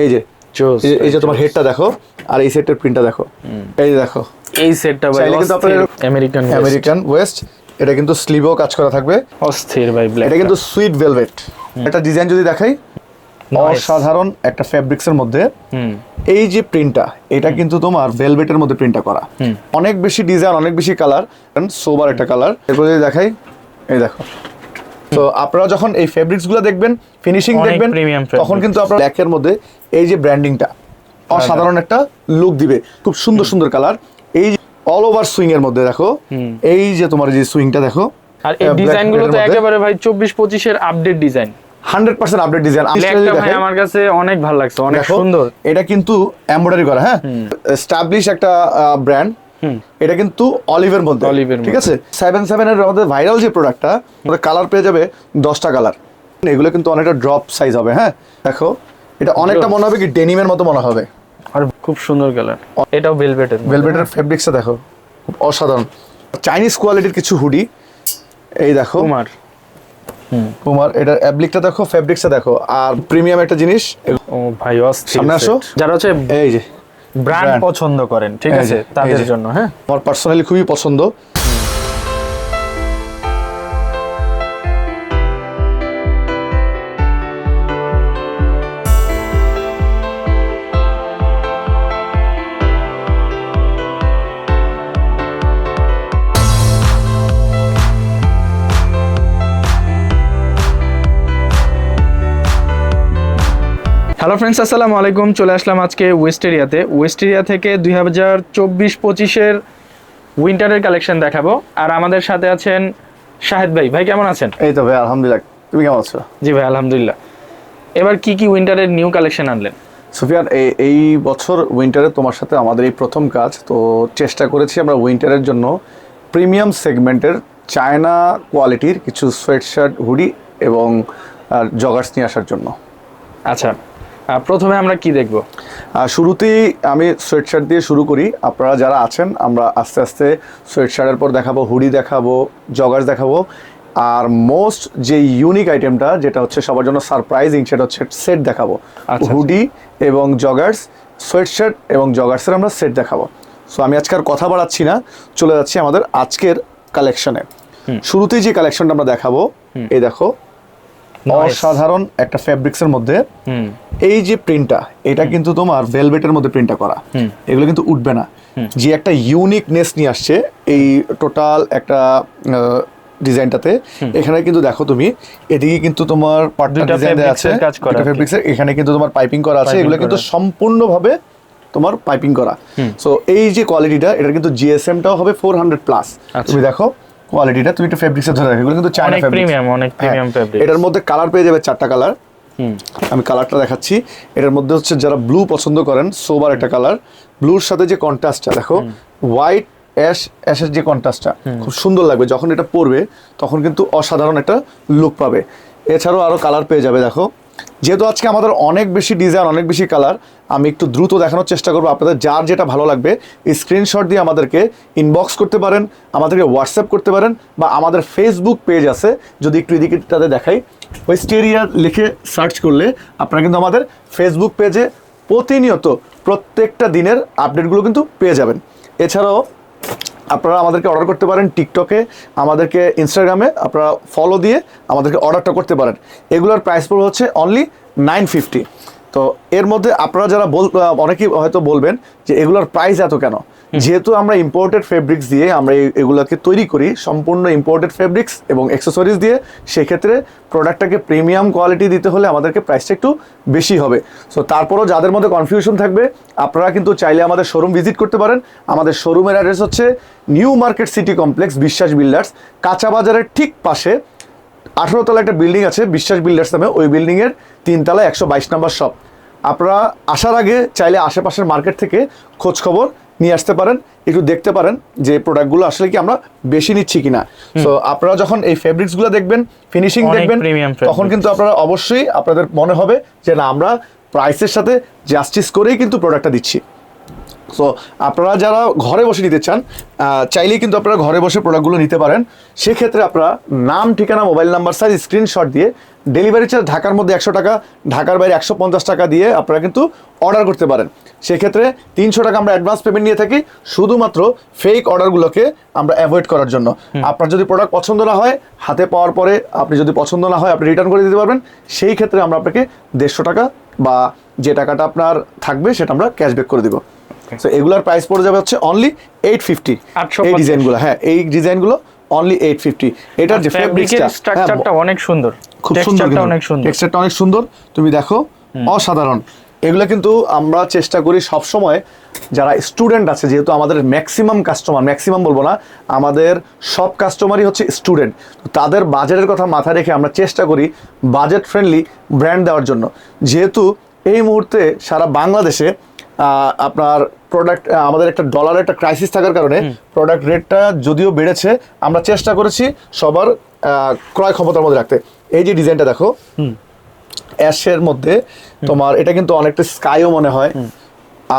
এই যে এই যে- তোমার হেডটা দেখো আর এই সেটের প্রিন্টটা দেখো। এই যে দেখো। এই সেটটা ভাই কিন্তু। আপনার- আমেরিকান আমেরিকান ওয়েস্ট এটা কিন্তু স্লিভও কাজ করা থাকবে। অস্থির ভাই ব্ল্যাক এটা কিন্তু সুইট ভেলভেট একটা ডিজাইন যদি দেখাই. অসাধারণ একটা ফেব্রিক্স এর মধ্যে। এই যে প্রিন্টটা এটা কিন্তু তোমার ভেলভেটের মধ্যে প্রিন্টটা করা। অনেক বেশি ডিজাইন অনেক বেশি কালার সোবার একটা কালার এরপর যদি দেখাই এই দেখো। তো আপনারা যখন এই ফেব্রিক্সগুলো দেখবেন ফিনিশিং দেখবেন তখন। কিন্তু আপনার ব্ল্যাকের মধ্যে এই যে ব্র্যান্ডিংটা অসাধারণ একটা লুক দিবে। খুব সুন্দর সুন্দর কালার এই অল ওভার সুইং এর মধ্যে দেখো এই যে তোমার যে সুইংটা দেখো আর এই ডিজাইনগুলো তো একেবারে ভাই চব্বিশ পঁচিশের update design hundred percent update design ভাই আমার কাছে অনেক ভালো লাগছে অনেক সুন্দর। এটা কিন্তু এমব্রয়ডারি করা হ্যাঁ? এস্টাবলিশ একটা ব্র্যান্ড। এটা কিন্তু অলিভের মধ্যে। এর ঠিক আছে? সেভেন সেভেন এর আমাদের ভাইরাল যে প্রোডাক্টটা আমাদের কালার পেয়ে যাবে দশটা কালার এগুলো কিন্তু অনেকটা ড্রপ সাইজ হবে হ্যাঁ? দেখো এটা অনেকটা মনে হবে কি ডেনিমের মতো মনে হবে। আর খুব সুন্দর কালার এটাও ভেলভেটের ভেলভেটের ফেব্রিক্সটা দেখো খুব অসাধারণ। চাইনিজ কোয়ালিটির কিছু হুডি এই দেখো। কুমার। তোমার এটার অ্যাবলিকটা দেখো ফেব্রিক্সটা দেখো। আর প্রিমিয়াম একটা জিনিস ও ভাই সামনে আসো। যারা হচ্ছে এই যে। ব্র্যান্ড পছন্দ করেন ঠিক আছে? তাদের জন্য হ্যাঁ? আমার পার্সোনালি খুবই পছন্দ। হ্যালো ফ্রেন্ডস আসসালামু আলাইকুম। চলে আসলাম আজকে ওয়েস্ট এরিয়াতে ওয়েস্ট এরিয়া থেকে দুই হাজার চব্বিশ পঁচিশের উইন্টারের কালেকশন দেখাবো। আর আমাদের সাথে আছেন শাহেদ ভাই। ভাই কেমন আছেন? এই তো ভাই আলহামদুলিল্লাহ। তুমি কেমন আছো? জি ভাই আলহামদুলিল্লাহ। এবার কি কি উইন্টারের নিউ কালেকশন আনলেন? সুফিয়ান এই- এই বছর উইন্টারে তোমার সাথে আমাদের এই প্রথম কাজ। তো চেষ্টা করেছি আমরা উইন্টারের জন্য প্রিমিয়াম সেগমেন্টের চায়না কোয়ালিটির কিছু সোয়েট শার্ট হুডি এবং জগার্স নিয়ে আসার জন্য। আচ্ছা। প্রথমে আমরা কি দেখব? শুরুতেই আমি সোয়েট শার্ট দিয়ে শুরু করি। আপনারা যারা আছেন আমরা আস্তে আস্তে সোয়েট শার্টের পর দেখাবো হুডি দেখাবো জগার্স দেখাবো। আর মোস্ট যে ইউনিক আইটেমটা যেটা হচ্ছে সবার জন্য সারপ্রাইজিং সেটা হচ্ছে সেট দেখাবো। আচ্ছা। হুডি এবং জগার্স সোয়েট শার্ট এবং জগার্সের আমরা সেট দেখাবো। সো আমি আজকে আর কথা বাড়াচ্ছি না চলে যাচ্ছি আমাদের আজকের কালেকশনে শুরুতেই যে কালেকশনটা আমরা দেখাবো এই দেখো. অসাধারণ একটা ফ্যাব্রিক্সের মধ্যে এই যে প্রিন্টটা এটা কিন্তু তোমার ভেলভেটের মধ্যে প্রিন্টটা করা। এগুলো কিন্তু উঠবে না। যে একটা ইউনিকনেস নিয়ে আসছে এই টোটাল একটা ডিজাইনটাতে এখানে কিন্তু দেখো তুমি এদিকে কিন্তু তোমার পার্টটা ডিজাইন fabrics আছে এর, এখানে কিন্তু তোমার পাইপিং করা আছে এগুলো কিন্তু। সম্পূর্ণভাবে তোমার পাইপিং করা। সো এই যে কোয়ালিটিটা এটা কিন্তু জিএসএমটাও হবে ফোর হান্ড্রেড প্লাস। তুমি দেখো কোয়ালিটিটা তুমি একটু ফেব্রিক্সে ধরে রাখো। এগুলো কিন্তু চায়না অনেক প্রিমিয়াম অনেক প্রিমিয়াম ফেব্রিক হ্যাঁ, এটার মধ্যে কালার পেয়ে যাবে চারটা কালার হুম। আমি কালারটা দেখাচ্ছি। এটার মধ্যে হচ্ছে যারা ব্লু পছন্দ করেন সোবার একটা কালার ব্লুর সাথে যে কন্ট্রাস্টটা দেখো হোয়াইট অ্যাশ অ্যাশের যে কন্ট্রাস্টটা খুব সুন্দর লাগবে। যখন এটা পরবে তখন কিন্তু অসাধারণ একটা লুক পাবে। এছাড়াও আরও কালার পেয়ে যাবে দেখো। যেহেতু আজকে আমাদের অনেক বেশি ডিজাইন অনেক বেশি কালার আমি একটু দ্রুত দেখানোর চেষ্টা করব। আপনাদের যার যেটা ভালো লাগবে স্ক্রিনশট দিয়ে আমাদেরকে ইনবক্স করতে পারেন, আমাদেরকে হোয়াটসঅ্যাপ করতে পারেন, বা আমাদের ফেসবুক পেজ আছে, যদি একটু এদিকে তাদের দেখাই। ওয়েস্টেরিয়া লিখে সার্চ করলে আপনারা কিন্তু আমাদের ফেসবুক পেজে প্রতিনিয়ত প্রত্যেকটা দিনের আপডেটগুলো কিন্তু পেয়ে যাবেন। এছাড়াও আপনারা আমাদেরকে অর্ডার করতে পারেন টিকটকে আমাদেরকে ইনস্টাগ্রামে আপনারা ফলো দিয়ে আমাদেরকে অর্ডারটা করতে পারেন। এগুলোর প্রাইস পড়বে হচ্ছে অনলি নাইন ফিফটি তো এর মধ্যে আপনারা যারা বল অনেকেই হয়তো বলবেন যে এগুলোর প্রাইস এত কেন? যেহেতু আমরা ইম্পোর্টেড ফেব্রিক্স দিয়ে আমরা এগুলোকে তৈরি করি, সম্পূর্ণ ইম্পোর্টেড ফেব্রিক্স এবং অ্যাক্সেসরিজ দিয়ে, সেক্ষেত্রে প্রোডাক্টটাকে প্রিমিয়াম কোয়ালিটি দিতে হলে আমাদেরকে প্রাইসটা একটু বেশি হবে। সো তারপরও যাদের মধ্যে কনফিউশন থাকবে, আপনারা কিন্তু চাইলে আমাদের শোরুম ভিজিট করতে পারেন। আমাদের শোরুমের অ্যাড্রেস হচ্ছে New Market City Complex Biswas Builders কাঁচা বাজারের ঠিক পাশে আঠারো তলা একটা বিল্ডিং আছে বিশ্বাস বিল্ডার্স নামে। ওই বিল্ডিংয়ের তিনতলা একশো বাইশ নম্বর শপ আপনারা আসার আগে চাইলে আশেপাশের মার্কেট থেকে খোঁজ খবর নিয়ে আসতে পারেন একটু দেখতে পারেন যে প্রোডাক্টগুলো আসলে কি আমরা বেশি নিচ্ছি কিনা। তো আপনারা যখন এই ফেব্রিক্সগুলো দেখবেন ফিনিশিং দেখবেন তখন কিন্তু আপনারা অবশ্যই আপনাদের মনে হবে যে না আমরা প্রাইসের সাথে জাস্টিস করেই কিন্তু প্রোডাক্টটা দিচ্ছি। সো আপনারা যারা ঘরে বসে নিতে চান চাইলেই কিন্তু আপনারা ঘরে বসে প্রোডাক্টগুলো নিতে পারেন। সেক্ষেত্রে আপনারা নাম ঠিকানা মোবাইল নাম্বার সাইজ স্ক্রিনশট দিয়ে ডেলিভারি চার্জ ঢাকার মধ্যে একশো টাকা ঢাকার বাইরে একশো পঞ্চাশ টাকা দিয়ে আপনারা কিন্তু অর্ডার করতে পারেন। সেক্ষেত্রে তিনশো টাকা আমরা অ্যাডভান্স পেমেন্ট নিয়ে থাকি শুধুমাত্র ফেক অর্ডারগুলোকে আমরা অ্যাভয়েড করার জন্য। আপনার যদি প্রোডাক্ট পছন্দ না হয় হাতে পাওয়ার পরে আপনি যদি পছন্দ না হয় আপনি রিটার্ন করে দিতে পারবেন। সেই ক্ষেত্রে আমরা আপনাকে দেড়শো টাকা বা যে টাকাটা আপনার থাকবে সেটা আমরা ক্যাশব্যাক করে দিব। সো এগুলার প্রাইস পড়ে যাবে হচ্ছে অনলি এইট ফিফটি এই ডিজাইনগুলো হ্যাঁ এই ডিজাইনগুলো অনলি এইট ফিফটি এটার যে ফেব্রিকের স্ট্রাকচারটা অনেক সুন্দর। খুব সুন্দর অনেক সুন্দর। টেক্সচারটা অনেক সুন্দর। তুমি দেখো অসাধারণ। এগুলো কিন্তু আমরা চেষ্টা করি সব সময় যারা স্টুডেন্ট আছে যেহেতু আমাদের ম্যাক্সিমাম কাস্টমার ম্যাক্সিমাম বলব না আমাদের সব কাস্টমারই হচ্ছে স্টুডেন্ট তাদের বাজেটের কথা মাথায় রেখে আমরা চেষ্টা করি বাজেট ফ্রেন্ডলি ব্র্যান্ড দেওয়ার জন্য। যেহেতু এই মুহূর্তে সারা বাংলাদেশে আপনার প্রোডাক্ট আমাদের একটা ডলারের একটা ক্রাইসিস থাকার কারণে প্রোডাক্ট রেটটা যদিও বেড়েছে আমরা চেষ্টা করেছি সবার ক্রয় ক্ষমতার মধ্যে রাখতে। এই যে ডিজাইনটা দেখো অ্যাশের মধ্যে তোমার এটা কিন্তু অনেকটা স্কাইও মনে হয়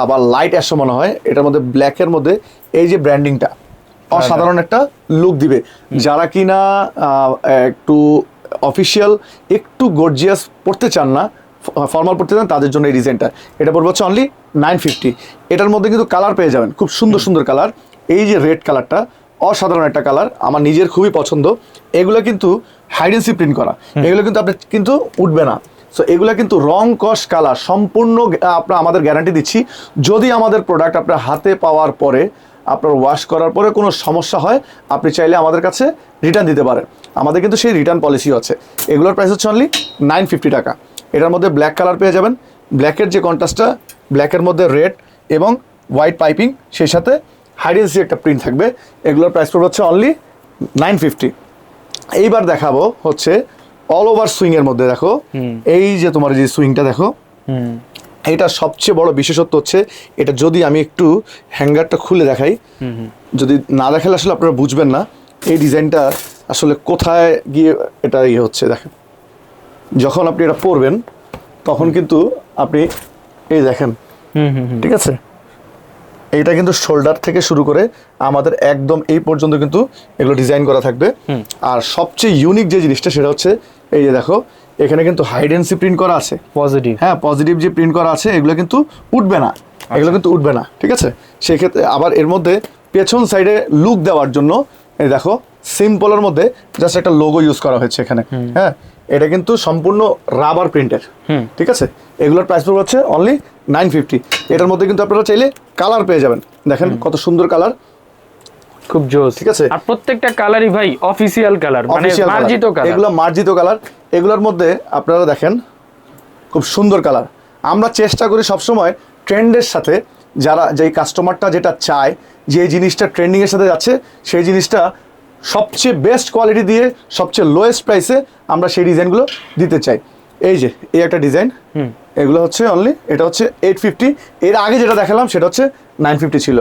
আবার লাইট অ্যাশও মনে হয় এটার মধ্যে ব্ল্যাকের মধ্যে এই যে ব্র্যান্ডিংটা অসাধারণ একটা লুক দিবে। যারা কিনা একটু অফিসিয়াল একটু গর্জিয়াস পড়তে চান না ফর্মাল পড়তে চান তাদের জন্য এই ডিজাইনটা এটা পড়বে হচ্ছে অনলি নাইন ফিফটি এটার মধ্যে কিন্তু কালার পেয়ে যাবেন খুব সুন্দর সুন্দর কালার এই যে রেড কালারটা অসাধারণ একটা কালার আমার নিজের খুবই পছন্দ। এগুলো কিন্তু হাইডেন্সি প্রিন্ট করা। এগুলো কিন্তু আপনি কিন্তু উঠবে না। সো এগুলো কিন্তু রং কস কালার সম্পূর্ণ আপনার আমাদের গ্যারান্টি দিচ্ছি যদি আমাদের প্রোডাক্ট আপনার হাতে পাওয়ার পরে আপনার ওয়াশ করার পরে কোনো সমস্যা হয় আপনি চাইলে আমাদের কাছে রিটার্ন দিতে পারেন। আমাদের কিন্তু সেই রিটার্ন পলিসিও আছে। এগুলোর প্রাইস হচ্ছে অনলি নাইন ফিফটি টাকা। এটার মধ্যে ব্ল্যাক কালার পেয়ে যাবেন। ব্ল্যাকের যে কন্ট্রাস্টটা ব্ল্যাকের মধ্যে রেড এবং হোয়াইট পাইপিং সেই সাথে হাইডেন্সি একটা প্রিন্ট থাকবে। এগুলোর প্রাইস পড়বে হচ্ছে অনলি নাইন ফিফটি এইবার দেখাবো হচ্ছে অল ওভার সুইং এর মধ্যে দেখো। এই যে তোমার যে সুইংটা দেখো। এটা সবচেয়ে বড় বিশেষত্ব হচ্ছে এটা যদি আমি একটু হ্যাঙ্গারটা খুলে দেখাই। যদি না দেখালে আসলে আপনারা বুঝবেন না এই ডিজাইনটা আসলে কোথায় গিয়ে এটা ইয়ে হচ্ছে দেখেন। যখন আপনি এটা পরবেন তখন কিন্তু আপনি এই দেখেন হুম হুম হুম। ঠিক আছে? এইটা কিন্তু শোল্ডার থেকে শুরু করে আমাদের একদম এই পর্যন্ত কিন্তু এগুলো ডিজাইন করা থাকবে। আর সবচেয়ে ইউনিক যে জিনিসটা সেটা হচ্ছে এই যে দেখো এখানে কিন্তু হাইডেন্সি প্রিন্ট করা আছে। পজিটিভ হ্যাঁ পজিটিভ যে প্রিন্ট করা আছে এগুলো কিন্তু উঠবে না। এগুলো কিন্তু উঠবে না ঠিক আছে? সেক্ষেত্রে আবার এর মধ্যে পেছন সাইডে লুক দেওয়ার জন্য এই দেখো সিম্পলের মধ্যে জাস্ট একটা লোগো ইউজ করা হয়েছে এখানে। হ্যাঁ এটা কিন্তু সম্পূর্ণ রাবার প্রিন্টের ঠিক আছে? এগুলোর প্রাইস পড়বে হচ্ছে অনলি নাইন ফিফটি এটার মধ্যে কিন্তু আপনারা চাইলে কালার পেয়ে যাবেন। দেখেন কত সুন্দর কালার খুব জোস। ঠিক আছে। আর প্রত্যেকটা কালারই ভাই অফিসিয়াল কালার মানে মার্জিত কালার এগুলো মার্জিত কালার এগুলোর মধ্যে আপনারা দেখেন খুব সুন্দর কালার আমরা চেষ্টা করি সবসময় ট্রেন্ডের সাথে যারা যেই কাস্টমারটা যেটা চায় যে জিনিসটা ট্রেন্ডিংয়ের সাথে যাচ্ছে সেই জিনিসটা সবচেয়ে বেস্ট কোয়ালিটি দিয়ে সবচেয়ে লোয়েস্ট প্রাইসে আমরা সেই ডিজাইনগুলো দিতে চাই। এই যে এই একটা ডিজাইন এগুলো হচ্ছে অনলি এটা হচ্ছে এইট ফিফটি এর আগে যেটা দেখালাম সেটা হচ্ছে নাইন ফিফটি ছিল।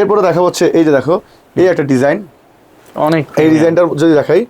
এরপরে দেখা হচ্ছে এই যে দেখো এই একটা ডিজাইন অনেক। এই ডিজাইনটা যদি দেখাই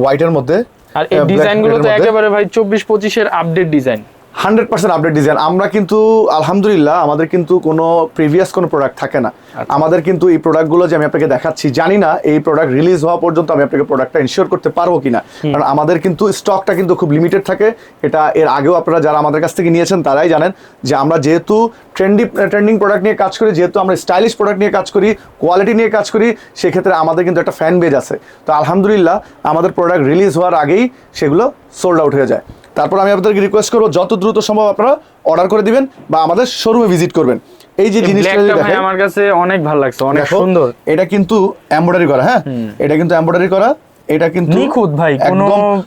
হোয়াইটের মধ্যে আর এই ডিজাইনগুলো তো একেবারে ভাই চব্বিশ পঁচিশের update design hundred percent update design আমরা কিন্তু আলহামদুলিল্লাহ আমাদের কিন্তু কোনো প্রিভিয়াস কোনো প্রোডাক্ট থাকে না। আমাদের কিন্তু এই প্রোডাক্টগুলো যে আমি আপনাকে দেখাচ্ছি জানি না এই প্রোডাক্ট রিলিজ হওয়া পর্যন্ত আমি আপনাকে প্রোডাক্টটা ইনশিওর করতে পারব কিনা। কারণ আমাদের কিন্তু স্টকটা কিন্তু খুব লিমিটেড থাকে। এটা এর আগেও আপনারা যারা আমাদের কাছ থেকে নিয়েছেন তারাই জানেন যে আমরা যেহেতু ট্রেন্ডি ট্রেন্ডিং প্রোডাক্ট নিয়ে কাজ করি যেহেতু আমরা স্টাইলিশ প্রোডাক্ট নিয়ে কাজ করি কোয়ালিটি নিয়ে কাজ করি সেক্ষেত্রে আমাদের কিন্তু একটা ফ্যান বেজ আছে। তো আলহামদুলিল্লাহ আমাদের প্রোডাক্ট রিলিজ হওয়ার আগেই সেগুলো সোল্ড আউট হয়ে যায়। তারপর আমি আপনাদেরকে রিকোয়েস্ট করব যত দ্রুত সম্ভব আপনারা অর্ডার করে দিবেন বা আমাদের শোরুমে ভিজিট করবেন। এই যে জিনিসটা দেখেন আমার কাছে অনেক ভালো লাগছে অনেক সুন্দর। এটা কিন্তু এমব্রয়ডারি করা হ্যাঁ? এটা কিন্তু এমব্রয়ডারি করা এটা কিন্তু নিখুঁত ভাই, কোনো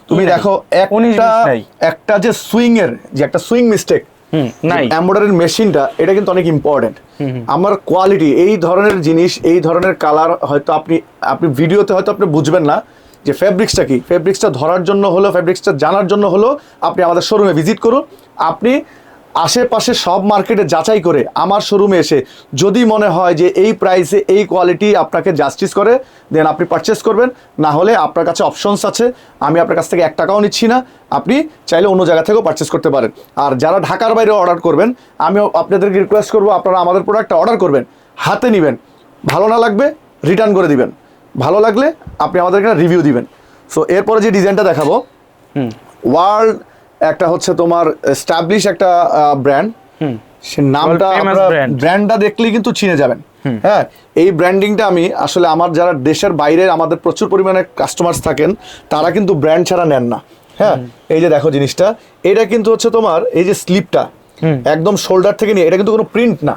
তুমি দেখো উনিশ একটা একটা যে সুইং এর যে একটা সুইং মিস্টেক। এমব্রয়ডারির মেশিনটা এটা কিন্তু অনেক ইম্পর্টেন্ট আমার কোয়ালিটি এই ধরনের জিনিস এই ধরনের কালার হয়তো আপনি আপনি ভিডিওতে হয়তো আপনি বুঝবেন না যে ফেব্রিক্সটা কি? ফেব্রিক্সটা ধরার জন্য হলো ফেব্রিক্সটা জানার জন্য হলো আপনি আমাদের শোরুমে ভিজিট করুন। আপনি আশেপাশে সব মার্কেটে যাচাই করে আমার শোরুমে এসে যদি মনে হয় যে এই প্রাইসে এই কোয়ালিটি আপনাকে জাস্টিস করে দেন আপনি পারচেস করবেন। না হলে আপনার কাছে অপশনস আছে, আমি আপনার কাছ থেকে এক টাকাও নিচ্ছি না। আপনি চাইলে অন্য জায়গা থেকেও পারচেস করতে পারেন। আর যারা ঢাকার বাইরে অর্ডার করবেন, আমি আপনাদেরকে রিকোয়েস্ট করব, আপনারা আমাদের প্রোডাক্টটা অর্ডার করবেন, হাতে নেবেন। ভালো না লাগবে রিটার্ন করে দিবেন। ভালো লাগলে আপনি আমাদেরকে রিভিউ দিবেন। সো এরপরে যে ডিজাইনটা দেখাবো হুম। ওয়ার্ল্ড একটা হচ্ছে তোমার স্টাবলিশ একটা ব্র্যান্ড সে নামটা. ব্র্যান্ডটা দেখলেই কিন্তু চিনে যাবেন। হ্যাঁ এই ব্র্যান্ডিংটা আমি আসলে আমার যারা দেশের বাইরে আমাদের প্রচুর পরিমাণে কাস্টমার্স থাকেন তারা কিন্তু ব্র্যান্ড ছাড়া নেন না। হ্যাঁ এই যে দেখো জিনিসটা এটা কিন্তু হচ্ছে তোমার এই যে স্লিপটা। একদম শোল্ডার থেকে নিয়ে এটা কিন্তু কোনো প্রিন্ট না।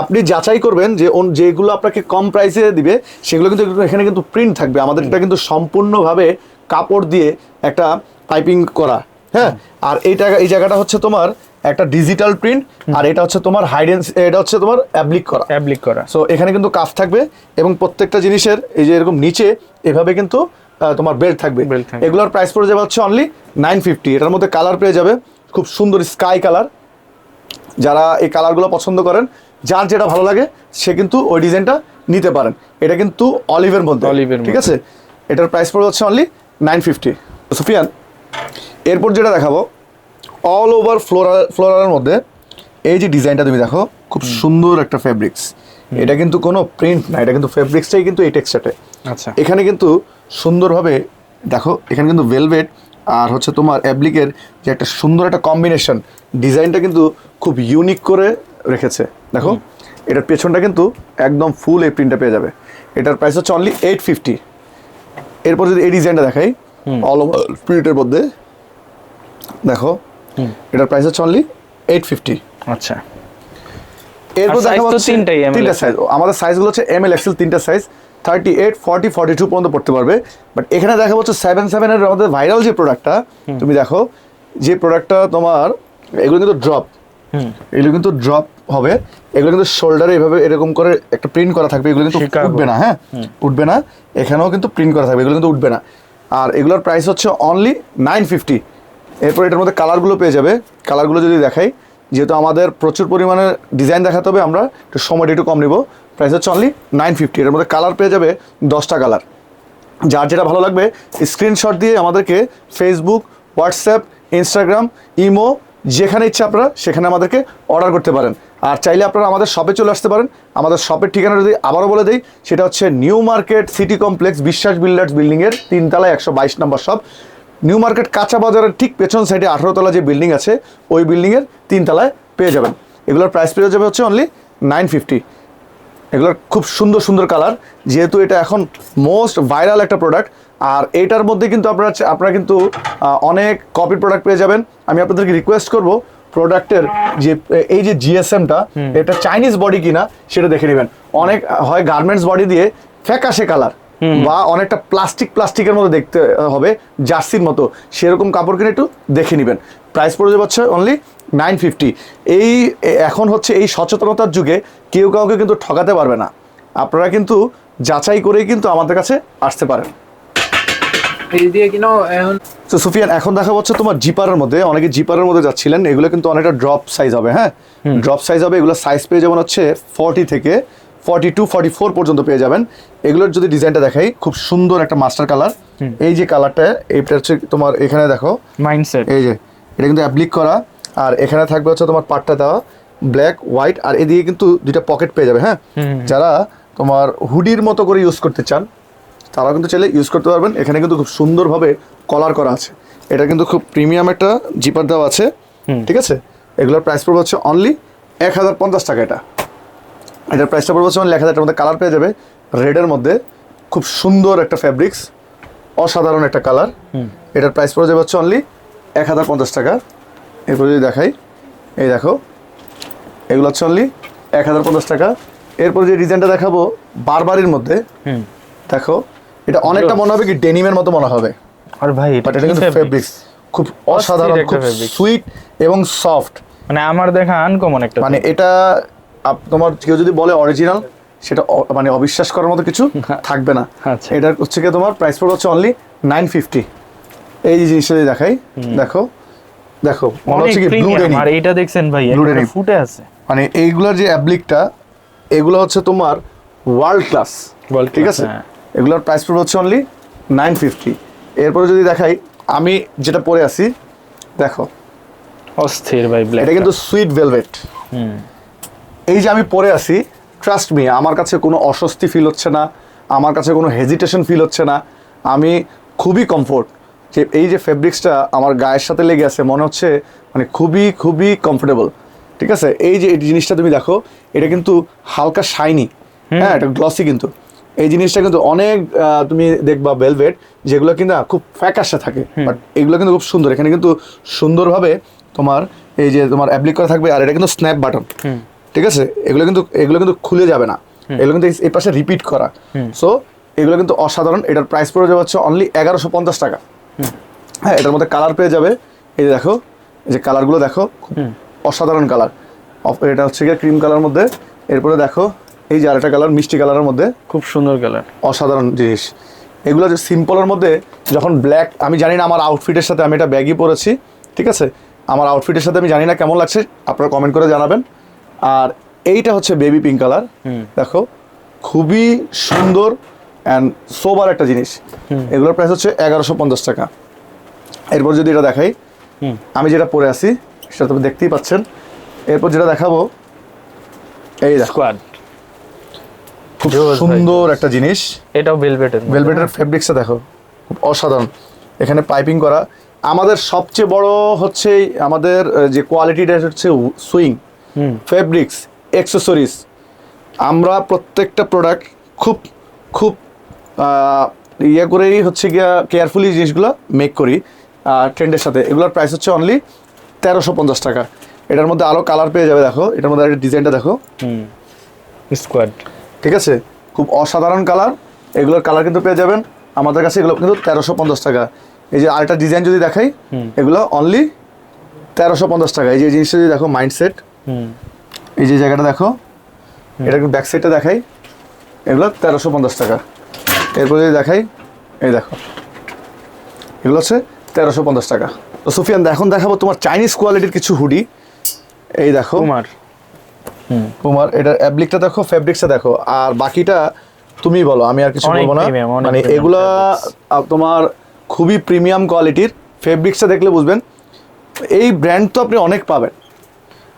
আপনি যাচাই করবেন যে যেগুলো আপনাকে কম প্রাইসে দিবে সেগুলো কিন্তু এখানে কিন্তু প্রিন্ট থাকবে। আমাদের এটা কিন্তু সম্পূর্ণভাবে কাপড় দিয়ে একটা পাইপিং করা। হ্যাঁ? আর এইটা এই জায়গাটা হচ্ছে তোমার একটা ডিজিটাল প্রিন্ট আর এটা হচ্ছে তোমার হাইডেন্স এটা হচ্ছে তোমার অ্যাপ্লিক করা। অ্যাপ্লিক করা। সো এখানে কিন্তু কাফ থাকবে এবং প্রত্যেকটা জিনিসের এই যে এরকম নিচে এভাবে কিন্তু তোমার বেল্ট থাকবে। এগুলোর প্রাইস পড়ে যাবে হচ্ছে অনলি নাইন ফিফটি এটার মধ্যে কালার পেয়ে যাবে। খুব সুন্দর স্কাই কালার যারা এই কালারগুলো পছন্দ করেন যার যেটা ভালো লাগে সে কিন্তু ওই ডিজাইনটা নিতে পারেন। এটা কিন্তু অলিভের মধ্যে। এর ঠিক আছে? এটার প্রাইস পড়ে হচ্ছে অনলি নাইন ফিফটি সুফিয়ান এরপর যেটা দেখাবো অল ওভার ফ্লোরাল ফ্লোরালের মধ্যে এই যে ডিজাইনটা তুমি দেখো খুব সুন্দর একটা ফেব্রিক্স এটা কিন্তু কোনো প্রিন্ট না এটা কিন্তু ফেব্রিক্সটাই কিন্তু এই টেক্সচারটা আচ্ছা। এখানে কিন্তু সুন্দরভাবে দেখো এখানে কিন্তু ভেলভেট আর হচ্ছে তোমার অ্যাবলিকের যে একটা সুন্দর একটা কম্বিনেশন ডিজাইনটা কিন্তু খুব ইউনিক করে রেখেছে। দেখো এটার পেছনটা কিন্তু একদম ফুল এই প্রিন্টটা পেয়ে যাবে। এটার প্রাইস হচ্ছে অনলি এইট ফিফটি এরপর যদি এই ডিজাইনটা দেখাই অল ওভার প্রিন্টের মধ্যে দেখো এটার প্রাইস হচ্ছে অনলি এইট ফিফটি আচ্ছা। এরপর দেখা তো হচ্ছে তিনটা সাইজ আমাদের সাইজগুলো হচ্ছে এম এল এক্সেল তিনটা size thirty eight forty forty two পর্যন্ত পড়তে পারবে। বাট এখানে দেখা হচ্ছে সেভেন সেভেনের আমাদের ভাইরাল যে প্রোডাক্টটা তুমি দেখো যে প্রোডাক্টটা তোমার এগুলো কিন্তু ড্রপ হুম। এগুলো কিন্তু ড্রপ হবে। এগুলো কিন্তু শোল্ডারে এভাবে এরকম করে একটা প্রিন্ট করা থাকবে। এগুলো কিন্তু। উঠবে না হ্যাঁ? উঠবে না। এখানেও কিন্তু প্রিন্ট করা থাকবে। এগুলো কিন্তু উঠবে না। আর এগুলোর প্রাইস হচ্ছে অনলি নাইন ফিফটি এরপর এটার মধ্যে কালারগুলো পেয়ে যাবে। কালারগুলো যদি দেখাই যেহেতু আমাদের প্রচুর পরিমাণে ডিজাইন দেখাতে হবে আমরা একটু সময়টা একটু কম নিব। প্রাইস হচ্ছে অনলি নাইন ফিফটি এর মধ্যে কালার পেয়ে যাবে দশটা কালার যার যেটা ভালো লাগবে স্ক্রিনশট দিয়ে আমাদেরকে ফেসবুক হোয়াটসঅ্যাপ ইনস্টাগ্রাম ইমো যেখানে ইচ্ছা আপনারা সেখানে আমাদেরকে অর্ডার করতে পারেন। আর চাইলে আপনারা আমাদের শপে চলে আসতে পারেন। আমাদের শপের ঠিকানা যদি আবারও বলে দিই, সেটা হচ্ছে New Market City Complex Biswas Builders বিল্ডিংয়ের তিনতলায় একশো বাইশ নম্বর শপ নিউ মার্কেট কাঁচা বাজারের ঠিক পেছন সাইডে আঠারো তলা যে বিল্ডিং আছে, ওই বিল্ডিংয়ের তিনতলায় পেয়ে যাবেন। এগুলোর প্রাইস পেয়ে যাবে হচ্ছে অনলি নাইন ফিফটি এগুলোর খুব সুন্দর সুন্দর কালার যেহেতু এটা এখন মোস্ট ভাইরাল একটা প্রোডাক্ট আর এইটার মধ্যে কিন্তু আপনারা আপনারা কিন্তু অনেক কপি প্রোডাক্ট পেয়ে যাবেন। আমি আপনাদেরকে রিকোয়েস্ট করব প্রোডাক্টের যে এই যে জিএসএমটা এটা চাইনিজ বডি কিনা সেটা দেখে নেবেন। অনেক হয় গার্মেন্টস বডি দিয়ে ফ্যাকাশে কালার বা অনেকটা প্লাস্টিক প্লাস্টিকের মতো দেখতে হবে জার্সির মতো। সেরকম কাপড় কিনে একটু দেখে নেবেন। প্রাইস পড়ে যাবে হচ্ছে অনলি নাইন ফিফটি। এই এখন হচ্ছে এই সচেতনতার যুগে কেউ কাউকে কিন্তু ঠকাতে পারবে না। আপনারা কিন্তু যাচাই করেই কিন্তু আমাদের কাছে আসতে পারেন। তো সুফিয়ান এখন দেখা হচ্ছে তোমার জিপারের মধ্যে অনেকে জিপারের মধ্যে যাচ্ছিলেন এগুলো কিন্তু অনেকটা ড্রপ সাইজ হবে হ্যাঁ? ড্রপ সাইজ হবে এগুলো সাইজ পেয়ে যাবেন হচ্ছে ফর্টি থেকে ফর্টি টু ফর্টি ফোর পর্যন্ত পেয়ে যাবেন। এগুলোর যদি ডিজাইনটা দেখাই খুব সুন্দর একটা মাস্টার কালার এই যে কালারটা এইটা হচ্ছে তোমার এখানে দেখো। মাইন্ডসেট এই যে এটা কিন্তু অ্যাপ্লিক করা। আর এখানে থাকবে হচ্ছে তোমার পাটটা দেওয়া ব্ল্যাক হোয়াইট আর এদিকে কিন্তু দুইটা পকেট পেয়ে যাবে হ্যাঁ? যারা তোমার হুডির মতো করে ইউজ করতে চান তারাও কিন্তু চাইলে ইউজ করতে পারবেন। এখানে কিন্তু খুব সুন্দরভাবে কলার করা আছে। এটা কিন্তু খুব প্রিমিয়াম একটা জিপার দেওয়া আছে ঠিক আছে? এগুলোর প্রাইস পড়বে হচ্ছে অনলি এক হাজার পঞ্চাশ টাকা এটা। এটার প্রাইসটা পড়বে হচ্ছে অনলি এক হাজার মধ্যে কালার পেয়ে যাবে। রেডের মধ্যে খুব সুন্দর একটা ফ্যাব্রিক্স অসাধারণ একটা কালার এটার প্রাইস পড়ে যাবে হচ্ছে অনলি এক হাজার পঞ্চাশ টাকা। এরপর যদি দেখাই এই দেখো এগুলো হচ্ছে অনলি এক হাজার পঞ্চাশ টাকা। এরপর যে ডিজাইনটা দেখাবো বারবারির মধ্যে দেখো এটা অনেকটা মনে হবে কি ডেনিমের মতো মনে হবে। আর ভাই এটা বাট এটা কিন্তু ফেব্রিক্স খুব অসাধারণ খুব সুইট এবং সফট মানে আমার দেখা আনকমন একটা মানে এটা তোমার কেউ যদি বলে অরিজিনাল সেটা মানে অবিশ্বাস করার মতো কিছু থাকবে না। আচ্ছা। এটা হচ্ছে কি তোমার প্রাইস পড়বে হচ্ছে অনলি নাইন ফিফটি এই যে জিনিসটা যদি দেখাই দেখো দেখো মনে হচ্ছে কি ব্লু প্রিমিয়াম ডেনি আর এইটা দেখছেন ভাই একেবারে ফুটে আছে। মানে এইগুলোর যে অ্যাবলিকটা এগুলো হচ্ছে তোমার ওয়ার্ল্ড ক্লাস ঠিক আছে? হ্যাঁ। এগুলোর প্রাইস পড়বে হচ্ছে অনলি নাইন ফিফটি এরপরে যদি দেখাই আমি যেটা পরে আছি দেখো। অস্থির ভাই ব্ল্যাক এটা কিন্তু সুইট ভেলভেট হুম। এই যে আমি পরে আছি ট্রাস্ট মি আমার কাছে কোনো অস্বস্তি ফিল হচ্ছে না আমার কাছে কোনো হেজিটেশন ফিল হচ্ছে না। আমি খুবই কমফোর্ট যে এই যে ফেব্রিক্সটা আমার গায়ের সাথে লেগে আছে মনে হচ্ছে মানে খুবই খুবই কমফোর্টেবল ঠিক আছে? এই যে এই জিনিসটা তুমি দেখো এটা কিন্তু হালকা শাইনি হ্যাঁ এটা গ্লসি কিন্তু। এই জিনিসটা কিন্তু অনেক তুমি দেখবা ভেলভেট যেগুলো কিন্তু খুব ফ্যাকাশে থাকে বাট এগুলো কিন্তু খুব সুন্দর। এখানে কিন্তু সুন্দরভাবে তোমার এই যে তোমার অ্যাপ্লিক করা থাকবে আর এটা কিন্তু স্ন্যাপ বাটন ঠিক আছে? এগুলো কিন্তু এগুলো কিন্তু খুলে যাবে না। এগুলো কিন্তু এই- এই পাশে রিপিট করা। সো এগুলো কিন্তু অসাধারণ এটার প্রাইস পড়ে যাবে হচ্ছে অনলি এগারোশো পঞ্চাশ টাকা। হ্যাঁ এটার মধ্যে কালার পেয়ে যাবে। এই যে দেখো এই যে কালারগুলো দেখো অসাধারণ কালার এটা হচ্ছে গিয়ে ক্রিম কালার মধ্যে। এরপরে দেখো এই যে আরেকটা কালার মিষ্টি কালারের মধ্যে। খুব সুন্দর কালার অসাধারণ জিনিস। এগুলো যে সিম্পলের মধ্যে যখন ব্ল্যাক আমি জানি না আমার আউটফিটের সাথে আমি এটা ব্যাগই পরেছি ঠিক আছে? আমার আউটফিটের সাথে আমি জানি না কেমন লাগছে আপনারা কমেন্ট করে জানাবেন। আর এইটা হচ্ছে বেবি পিঙ্ক কালার দেখো খুবই সুন্দর অ্যান্ড সোবার একটা জিনিস। এগুলোর প্রাইস হচ্ছে এগারোশো পঞ্চাশ টাকা। এরপর যদি এটা দেখাই। আমি যেটা পরে আছি সেটা তুমি দেখতেই পাচ্ছেন। এরপর যেটা দেখাবো এই স্কোয়াড খুব সুন্দর একটা জিনিস। এটাও ভেলভেটের ভেলভেটের ফেব্রিক্সটা দেখো খুব অসাধারণ। এখানে পাইপিং করা। আমাদের সবচেয়ে বড় হচ্ছে আমাদের যে কোয়ালিটিটা হচ্ছে সুইং ফেব্রিক্স অ্যাক্সেসরিজ আমরা প্রত্যেকটা প্রোডাক্ট খুব খুব ইয়ে করেই হচ্ছে গিয়া কেয়ারফুলি জিনিসগুলো মেক করি। ট্রেন্ডের সাথে। এগুলোর প্রাইস হচ্ছে অনলি তেরোশো পঞ্চাশ টাকা। এটার মধ্যে আরও কালার পেয়ে যাবে দেখো। এটার মধ্যে একটা ডিজাইনটা দেখো। হুম। স্কোয়াড ঠিক আছে? খুব অসাধারণ কালার এগুলোর কালার কিন্তু পেয়ে যাবেন। আমাদের কাছে এগুলো কিন্তু তেরোশো পঞ্চাশ টাকা। এই যে আরেকটা ডিজাইন যদি দেখাই এগুলো অনলি তেরোশো পঞ্চাশ টাকা। এই যে জিনিসটা যদি দেখো মাইন্ডসেট হুম। এই যে জায়গাটা দেখো এটা কিন্তু ব্যাক সাইডটা দেখাই। এগুলো তেরোশো পঞ্চাশ টাকা। এরপর যদি দেখাই এই দেখো। এগুলো হচ্ছে তেরোশো পঞ্চাশ টাকা। তো সুফিয়ান এখন দেখাবো তোমার চাইনিজ কোয়ালিটির কিছু হুডি। এই দেখো। কুমার। তোমার এটার অ্যাবলিকটা দেখো ফেব্রিক্সটা দেখো আর বাকিটা তুমি বলো আমি আর কিছু বলব না। মানে এগুলা তোমার খুবই প্রিমিয়াম কোয়ালিটির ফেব্রিক্সটা দেখলে বুঝবেন। এই ব্র্যান্ড তো আপনি অনেক পাবেন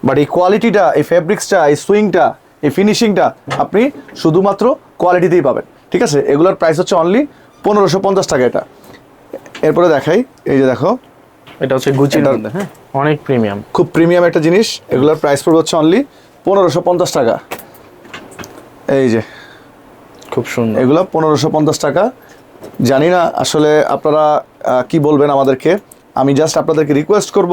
বাট এই কোয়ালিটিটা এই ফেব্রিক্সটা এই সুইংটা এই ফিনিশিংটা আপনি শুধুমাত্র কোয়ালিটিতেই পাবেন ঠিক আছে? এগুলোর প্রাইস হচ্ছে অনলি পনেরোশো পঞ্চাশ টাকা এটা। এরপরে দেখাই এই যে দেখো। এটা হচ্ছে গুচির মধ্যে হ্যাঁ? অনেক প্রিমিয়াম খুব প্রিমিয়াম একটা জিনিস। এগুলোর প্রাইস পড়বে হচ্ছে অনলি পনেরোশো পঞ্চাশ টাকা। এই যে। খুব সুন্দর। এগুলো পনেরোশো পঞ্চাশ টাকা। জানি না আসলে আপনারা কি বলবেন আমাদেরকে। আমি জাস্ট আপনাদেরকে রিকোয়েস্ট করব।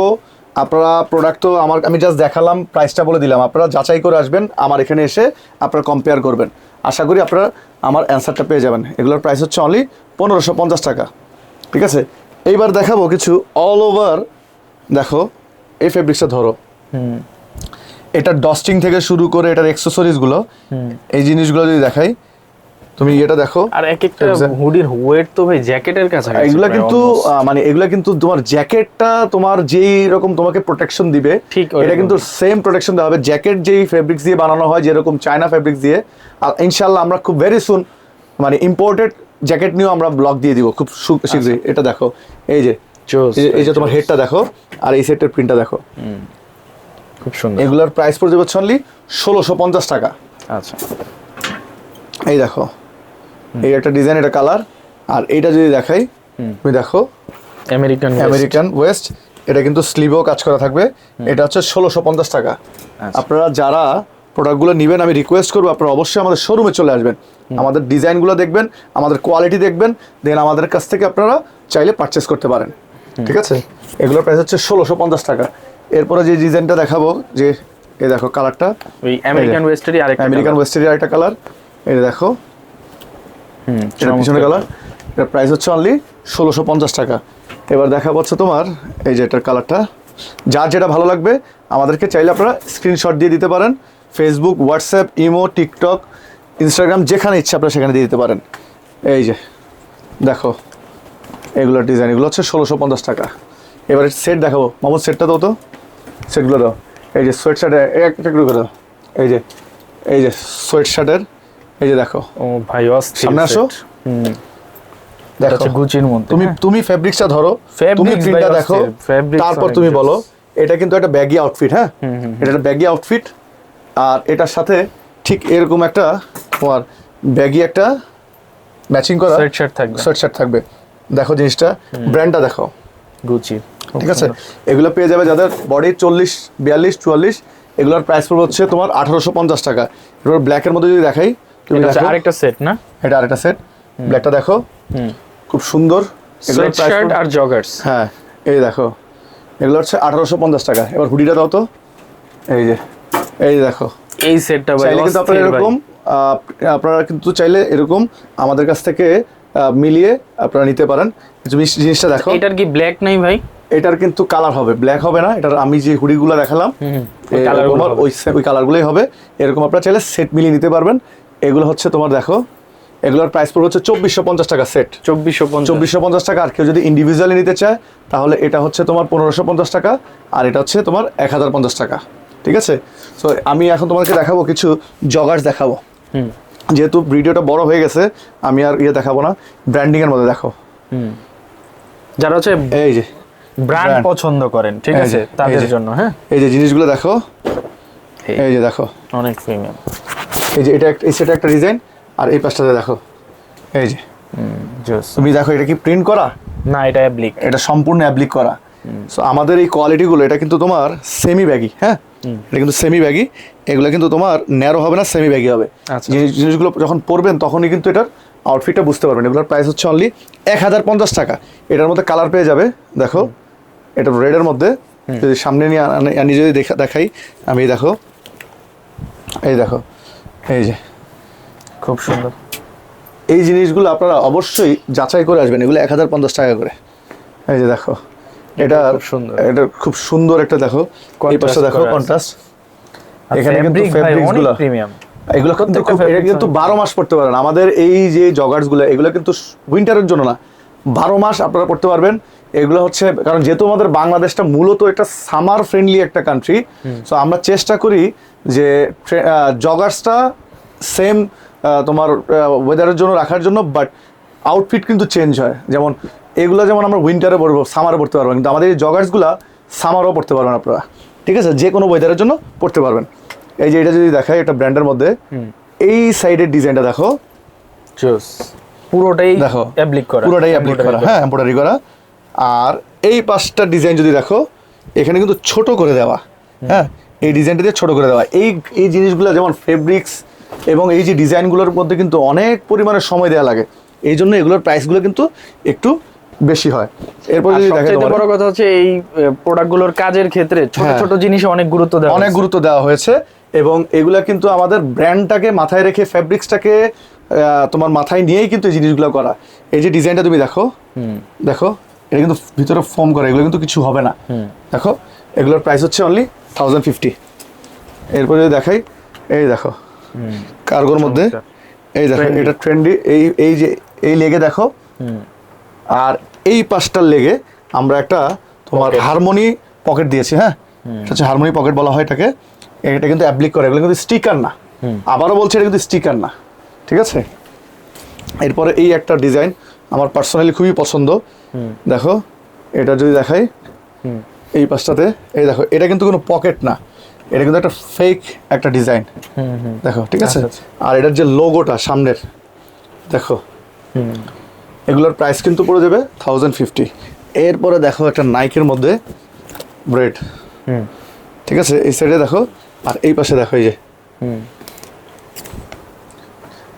আপনারা প্রোডাক্ট তো আমার আমি জাস্ট দেখালাম প্রাইসটা বলে দিলাম। আপনারা যাচাই করে আসবেন আমার এখানে এসে আপনারা কম্পেয়ার করবেন। আশা করি আপনারা আমার অ্যান্সারটা পেয়ে যাবেন। এগুলোর প্রাইস হচ্ছে অনলি পনেরোশো পঞ্চাশ টাকা। ঠিক আছে? এইবার দেখাবো কিছু অল ওভার দেখো এই ফেব্রিক্সটা ধরো। এটা ডস্টিং থেকে শুরু করে এটার অ্যাক্সেসরিজগুলো এই জিনিসগুলো যদি দেখাই তুমি এটা দেখো। আর এক একটা হুডির ওয়েট তো ভাই জ্যাকেটের কাছে এগুলা কিন্তু মানে এগুলা কিন্তু তোমার জ্যাকেটটা তোমার যেই রকম তোমাকে প্রোটেকশন দিবে ঠিক এটা কিন্তু সেম প্রোটেকশন দেওয়া হবে। জ্যাকেট যেই ফেব্রিক্স দিয়ে বানানো হয় যেরকম চায়না ফেব্রিক্স দিয়ে আর ইনশাল্লাহ আমরা খুব ভেরি সুন মানে ইম্পোর্টেড জ্যাকেট নিয়েও আমরা ব্লক দিয়ে দিব খুব শু- শীঘ্রই। এটা দেখো এই যে এই যে- তোমার হেডটা দেখো আর এই সেটের প্রিন্টটা দেখো। খুব সুন্দর। এগুলোর প্রাইস পড়ে যাবে অনলি ষোলোশো পঞ্চাশ টাকা। আচ্ছা। এই দেখো এই একটা ডিজাইন এটা কালার আর এইটা যদি দেখাই তুমি দেখো আমেরিকান আমেরিকান ওয়েস্ট এটা কিন্তু স্লিভও কাজ করা থাকবে এটা হচ্ছে ষোলোশো পঞ্চাশ টাকা। আচ্ছা। আপনারা যারা প্রোডাক্টগুলো নেবেন আমি রিকোয়েস্ট করব আপনারা অবশ্যই আমাদের শোরুমে চলে আসবেন। আমাদের ডিজাইনগুলো দেখবেন আমাদের কোয়ালিটি দেখবেন দেন আমাদের কাছ থেকে আপনারা চাইলে পারচেস করতে পারেন। ঠিক আছে? এগুলোর প্রাইস হচ্ছে ষোলোশো পঞ্চাশ টাকা। এরপরে যে ডিজাইনটা দেখাবো যে এই দেখো কালারটা ওই আমেরিকান ওয়েস্টেরই আরেকটা আমেরিকান ওয়েস্টের আরেকটা কালার এই দেখো। হুম এটা পিছনে কালার এটার প্রাইস হচ্ছে অনলি ষোলোশো পঞ্চাশ টাকা। এবার দেখা পাচ্ছে তোমার এই যে এটার কালারটা যার যেটা ভালো লাগবে আমাদেরকে চাইলে আপনারা স্ক্রিনশট দিয়ে দিতে পারেন। Facebook WhatsApp imo TikTok Instagram যেখানে ইচ্ছা আপনারা সেখানে দিয়ে দিতে পারেন। এই যে দেখো এগুলোর ডিজাইন এগুলো হচ্ছে ষোলোশো পঞ্চাশ টাকা। এবারে সেট দেখাবো। মোহাম্মদ সেটটা দাও তো। সেটগুলো দাও। এই যে সোয়েট শার্টের একটা করে দাও। এই যে এই যে সোয়েট শার্টের এই যে দেখো। ও ভাই সামনে আসো। হুম। দেখো। গুচির মধ্যে তুমি হ্যাঁ। তুমি ফেব্রিক্সটা ধরো। Fabrics তুমি প্রিন্টটা দেখো। তারপর তুমি বলো এটা কিন্তু একটা ব্যাগি আউটফিট হ্যাঁ? এটা একটা ব্যাগি আউটফিট আর এটার সাথে ঠিক এরকম একটা তোমার ব্যাগি একটা ম্যাচিং করা সোয়েট শার্ট থাকবে। সোয়েট শার্ট থাকবে। দেখো জিনিসটা। ব্র্যান্ডটা দেখো। গুচি ঠিক আছে? এগুলো পেয়ে যাবে যাদের বডি চল্লিশ বিয়াল্লিশ চুয়াল্লিশ এগুলোর প্রাইস পড়বে হচ্ছে তোমার আঠারোশো পঞ্চাশ টাকা। এবার ব্ল্যাকের মধ্যে যদি দেখাই তুমি আরেকটা সেট না? এটা আরেকটা সেট ব্ল্যাকটা দেখো। খুব সুন্দর। সোয়েট শার্ট আর জগার্স হ্যাঁ এই দেখো। এগুলো হচ্ছে আঠারোশো পঞ্চাশ টাকা। এবার হুডিটা দাও তো। এই যে। এই দেখো। এই সেটটা ভাই চাইলে কিন্তু আপনারা। এরকম আপনারা কিন্তু চাইলে এরকম আমাদের কাছ থেকে মিলিয়ে আপনারা নিতে পারেন। জিনিসটা দেখো। এটার কি ব্ল্যাক নাই ভাই? এটার কিন্তু কালার হবে। ব্ল্যাক হবে না। এটার আমি যে হুডিগুলো দেখালাম ওই ওই কালারগুলোই হবে। এরকম আপনারা চাইলে সেট মিলিয়ে নিতে পারবেন। এগুলো হচ্ছে তোমার দেখো এগুলোর প্রাইস পড়বে হচ্ছে চব্বিশশো পঞ্চাশ টাকা সেট চব্বিশশো চব্বিশশো পঞ্চাশ টাকা। আর কেউ যদি ইন্ডিভিজুয়ালি নিতে চায় তাহলে এটা হচ্ছে তোমার পনেরোশো পঞ্চাশ টাকা। আর এটা হচ্ছে তোমার এক হাজার পঞ্চাশ টাকা। ঠিক আছে? সো আমি এখন তোমাকে দেখাবো কিছু জগার্স দেখাবো। হুম। যেহেতু ভিডিওটা বড় হয়ে গেছে আমি আর ইয়ে দেখাবো না ব্র্যান্ডিং এর মধ্যে দেখো। হুম। যারা হচ্ছে এই যে ব্র্যান্ড পছন্দ করেন ঠিক আছে? তাদের জন্য হ্যাঁ? এই যে জিনিসগুলো দেখো। এই। যে দেখো। অনেক প্রিমিয়াম এই যে এটা একটা এই সেটা একটা ডিজাইন আর এই পাশটাতে দেখো। এই যে। তুমি দেখো এটা কি প্রিন্ট করা? না এটা অ্যাপ্লিক এটা সম্পূর্ণ অ্যাপ্লিক করা। সো আমাদের এই কোয়ালিটিগুলো এটা কিন্তু তোমার সেমি ব্যাগি হ্যাঁ? এটা কিন্তু সেমি ব্যাগি এগুলো কিন্তু তোমার ন্যারো হবে না সেমি ব্যাগি হবে। আচ্ছা। জিনিসগুলো যখন পরবেন তখনই কিন্তু এটার আউটফিটটা বুঝতে পারবেন। এগুলোর প্রাইস হচ্ছে অনলি এক হাজার পঞ্চাশ টাকা। এটার মধ্যে কালার পেয়ে যাবে দেখো। এটা রেডের মধ্যে। যদি সামনে নিয়ে আনি- আনি যদি দেখা দেখাই আমি দেখো। এই দেখো এই যে। খুব সুন্দর। এই জিনিসগুলো আপনারা অবশ্যই যাচাই করে আসবেন। এগুলো এক হাজার পঞ্চাশ টাকা করে। এই যে দেখো। এটা খুব সুন্দর। এটা খুব সুন্দর একটা দেখো। এই পাশে দেখো কন্ট্রাস্ট এখানে কিন্তু গুলো। প্রিমিয়াম এগুলো কিন্তু খুব এটা কিন্তু বারো মাস পড়তে পারেন আমাদের এই যে জগার্সগুলো এগুলো কিন্তু উইন্টারের জন্য না। বারো মাস আপনারা পড়তে পারবেন। এগুলো হচ্ছে কারণ যেহেতু আমাদের বাংলাদেশটা মূলত একটা সামার ফ্রেন্ডলি একটা কান্ট্রি সো আমরা চেষ্টা করি যে জগার্সটা সেম তোমার ওয়েদারের জন্য রাখার জন্য বাট আউটফিট কিন্তু চেঞ্জ হয়। যেমন এগুলো যেমন আমরা উইন্টারে পরবো সামারে পড়তে পারব কিন্তু আমাদের এই জগার্সগুলো সামারও পড়তে পারবেন আপনারা। ঠিক আছে? যে কোনো ওয়েদারের জন্য পড়তে পারবেন। এই যে এটা যদি দেখায় এটা ব্র্যান্ডের মধ্যে এই সাইডের ডিজাইনটা দেখো। জোস পুরোটাই দেখো অ্যাপ্লিক করা। পুরোটাই অ্যাপ্লিক করা। হ্যাঁ এমব্রয়ডারি করা। আর এই পাঁচটা ডিজাইন যদি দেখো এখানে কিন্তু ছোট করে দেওয়া। হ্যাঁ এই ডিজাইনটা দিয়ে ছোট করে দেওয়া। এই এই জিনিসগুলো যেমন ফেব্রিক্স এবং এই যে ডিজাইনগুলোর মধ্যে কিন্তু অনেক পরিমাণে সময় দেওয়া লাগে। এই জন্য এগুলোর প্রাইসগুলো কিন্তু একটু বেশি হয়। এরপর যদি দেখা সবচাইতে বড় কথা হচ্ছে এই প্রোডাক্টগুলোর কাজের ক্ষেত্রে ছোট হ্যাঁ। ছোট জিনিসে অনেক গুরুত্ব দেওয়া অনেক গুরুত্ব দেওয়া হয়েছে এবং এগুলা কিন্তু আমাদের ব্র্যান্ডটাকে মাথায় রেখে ফ্যাব্রিক্সটাকে তোমার মাথায় নিয়েই কিন্তু এই জিনিসগুলো করা। এই যে ডিজাইনটা তুমি দেখো দেখো এটা কিন্তু ভিতরে ফর্ম করা এগুলো কিন্তু কিছু হবে না। দেখো এগুলোর প্রাইস হচ্ছে অনলি থাউজেন্ড ফিফটি এরপরে যদি দেখাই এই দেখো কার্গোর মধ্যে এই দেখো এটা ট্রেন্ডি এই এই যে এই লেগে দেখো। আর এই পাশটার লেগে আমরা একটা তোমার হারমোনি পকেট দিয়েছি হ্যাঁ? হচ্ছে হারমোনি পকেট বলা হয় এটাকে। এটা কিন্তু অ্যাপ্লিক করে এগুলো কিন্তু স্টিকার না। আবারও বলছি এটা কিন্তু স্টিকার না। ঠিক আছে? এরপরে এই একটা ডিজাইন আমার পার্সোনালি খুবই পছন্দ। হুম। দেখো এটা যদি দেখাই। হুম। এই পাশটাতে এই দেখো এটা কিন্তু কোনো পকেট না। এটা কিন্তু একটা ফেক একটা ডিজাইন হুম হুম। দেখো ঠিক আছে? আচ্ছা, আচ্ছা। আর এটার যে লোগোটা সামনের দেখো। এগুলোর প্রাইস কিন্তু পড়ে যাবে থাউজেন্ড ফিফটি এরপরে দেখো একটা নাইকের মধ্যে ব্রেড হুম। ঠিক আছে? এই সাইডে দেখো। আর এই পাশে দেখো এই যে। হুম।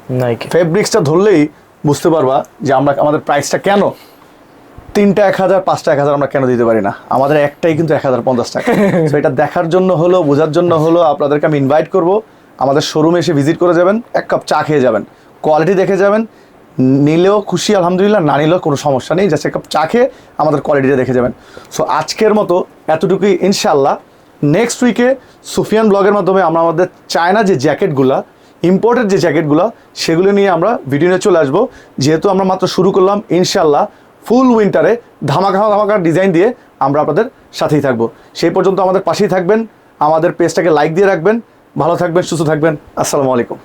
নাইকি ফেব্রিক্সটা ধরলেই বুঝতে পারবা যে আমরা আমাদের প্রাইসটা কেন? তিনটা এক হাজার পাঁচটা এক হাজার আমরা কেন দিতে পারি না? আমাদের একটাই কিন্তু এক হাজার পঞ্চাশ টাকা। তো এটা দেখার জন্য হলো বোঝার জন্য হলো আপনাদেরকে আমি ইনভাইট করব। আমাদের শোরুমে এসে ভিজিট করে যাবেন এক কাপ চা খেয়ে যাবেন। কোয়ালিটি দেখে যাবেন। নিলেও খুশি, আলহামদুলিল্লাহ। না নিলেও কোনো সমস্যা নেই জাস্ট এক চা খেয়ে আমাদের কোয়ালিটিটা দেখে যাবেন। সো আজকের মতো এতটুকুই ইনশাল্লাহ নেক্সট উইকে সুফিয়ান ব্লগের মাধ্যমে আমরা আমাদের চায়না যে জ্যাকেটগুলা ইম্পোর্টেড যে জ্যাকেটগুলো, সেগুলো নিয়ে আমরা ভিডিও নিয়ে চলে আসব। যেহেতু আমরা মাত্র শুরু করলাম ইনশাল্লাহ ফুল উইন্টারে ধামাকা ধামাকার ডিজাইন দিয়ে আমরা আপনাদের সাথেই থাকব। সেই পর্যন্ত আমাদের পাশেই থাকবেন। আমাদের পেজটাকে লাইক দিয়ে রাখবেন। ভালো থাকবেন, সুস্থ থাকবেন। আসসালামু আলাইকুম।